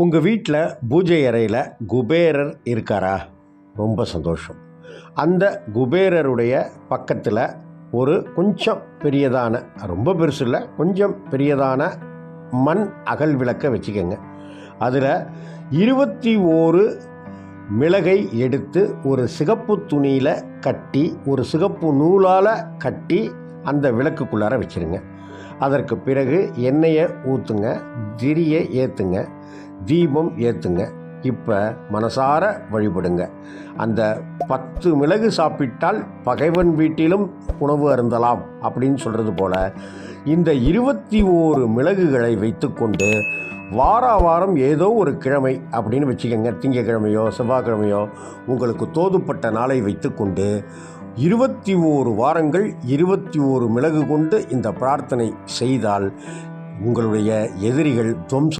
உங்கள் வீட்டில் பூஜை அறையில் குபேரர் இருக்காரா? ரொம்ப சந்தோஷம். அந்த குபேரருடைய பக்கத்தில் ஒரு கொஞ்சம் பெரியதான ரொம்ப பெருசு இல்லை கொஞ்சம் பெரியதான மண் அகல் விளக்கை வச்சுக்கோங்க. அதில் இருபத்தி ஓரு மிளகை எடுத்து ஒரு சிகப்பு துணியில் கட்டி ஒரு சிகப்பு நூலால் கட்டி அந்த விளக்குக்குள்ளார வச்சிருங்க. அதற்கு பிறகு எண்ணெயை ஊற்றுங்க திரியை ஏற்றுங்க தீபம் ஏற்றுங்க இப்போ மனசார வழிபடுங்க. அந்த பத்து மிளகு சாப்பிட்டால் பகைவன் வீட்டிலும் உணவு அருந்தலாம் அப்படின்னு சொல்கிறது போல இந்த இருபத்தி ஓரு மிளகுகளை வைத்துக்கொண்டு வார வாரம் ஏதோ ஒரு கிழமை அப்படின்னு வச்சுக்கோங்க. திங்கக்கிழமையோ செவ்வாய்க்கிழமையோ உங்களுக்கு தோதுப்பட்ட நாளை வைத்துக்கொண்டு இருபத்தி ஓரு வாரங்கள் இருபத்தி ஓரு மிளகு கொண்டு இந்த பிரார்த்தனை செய்தால் உங்களுடைய எதிரிகள் துவம்சம்